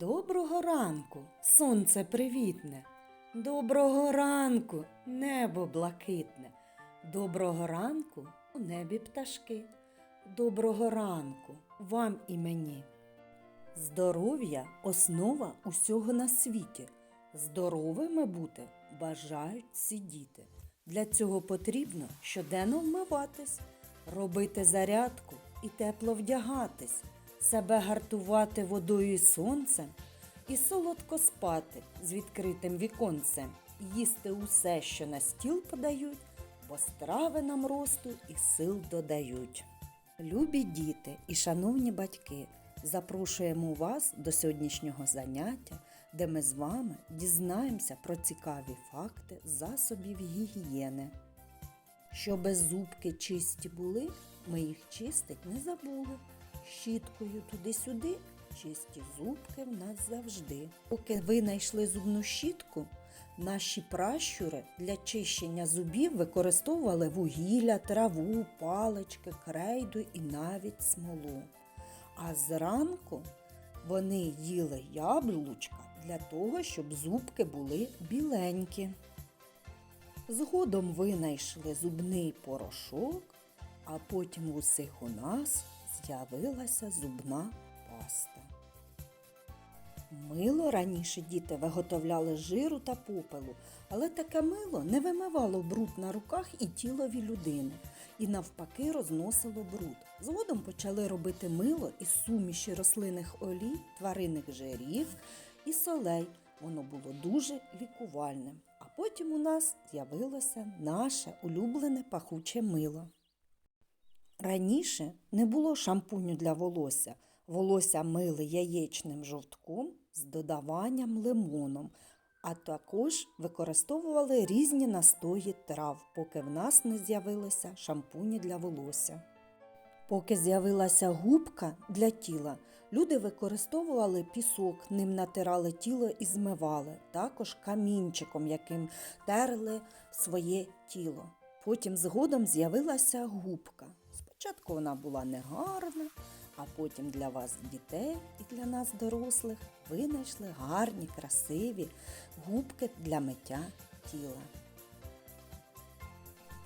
Доброго ранку, сонце привітне. Доброго ранку, небо блакитне. Доброго ранку у небі пташки. Доброго ранку вам і мені. Здоров'я основа усього на світі. Здоровими бути бажають всі діти. Для цього потрібно щоденно вмиватись, робити зарядку і тепло вдягатись, себе гартувати водою і сонцем і солодко спати з відкритим віконцем, їсти усе, що на стіл подають, бо страви нам росту і сил додають. Любі діти і шановні батьки, запрошуємо вас до сьогоднішнього заняття, де ми з вами дізнаємося про цікаві факти засобів гігієни. Щоби зубки чисті були, ми їх чистить не забули. Щіткою туди-сюди чисті зубки в нас завжди. Поки винайшли зубну щітку, наші пращури для чищення зубів використовували вугілля, траву, палички, крейду і навіть смолу. А зранку вони їли яблучка для того, щоб зубки були біленькі. Згодом винайшли зубний порошок, а потім усіх у нас з'явилася зубна паста. Мило раніше діти виготовляли жиру та попелу, але таке мило не вимивало бруд на руках і тілові людини, і навпаки розносило бруд. Згодом почали робити мило із суміші рослинних олій, тваринних жирів і солей. Воно було дуже лікувальним. А потім у нас з'явилося наше улюблене пахуче мило. Раніше не було шампуню для волосся. Волосся мили яєчним жовтком з додаванням лимоном, а також використовували різні настої трав, поки в нас не з'явилися шампуні для волосся. Поки з'явилася губка для тіла, люди використовували пісок, ним натирали тіло і змивали, також камінчиком, яким терли своє тіло. Потім згодом з'явилася губка. Спочатку вона була негарна, а потім для вас, дітей, і для нас, дорослих, винайшли гарні, красиві губки для миття тіла.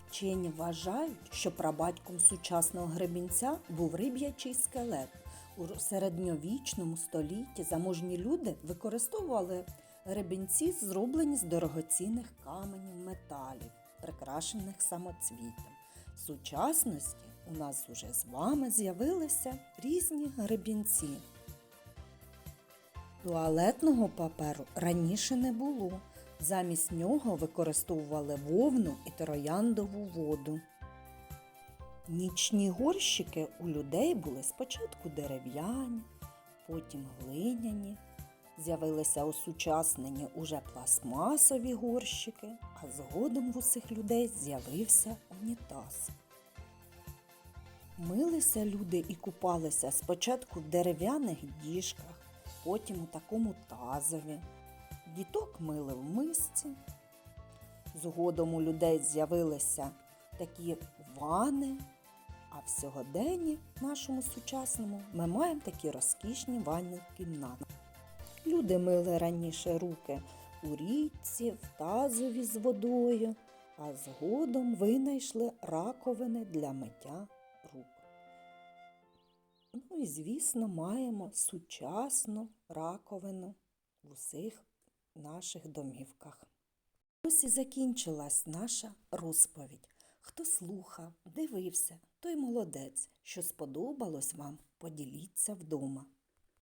Вчені вважають, що прабатьком сучасного гребінця був риб'ячий скелет. У середньовічному столітті заможні люди використовували гребінці, зроблені з дорогоцінних каменів металів, прикрашених самоцвітом. В сучасності у нас уже з вами з'явилися різні гребінці. Туалетного паперу раніше не було. Замість нього використовували вовну і трояндову воду. Нічні горщики у людей були спочатку дерев'яні, потім глиняні. З'явилися осучаснені уже пластмасові горщики, а згодом в усіх людей з'явився унітаз. Милися люди і купалися спочатку в дерев'яних діжках, потім у такому тазові. Діток мили в мисці. Згодом у людей з'явилися такі вани, а в сьогоденні нашому сучасному ми маємо такі розкішні ванні кімнати. Люди мили раніше руки у річці, в тазові з водою, а згодом винайшли раковини для миття. Ну і, звісно, маємо сучасну раковину в усіх наших домівках. Ось і закінчилась наша розповідь. Хто слухав, дивився, той молодець. Що сподобалось вам, поділіться вдома.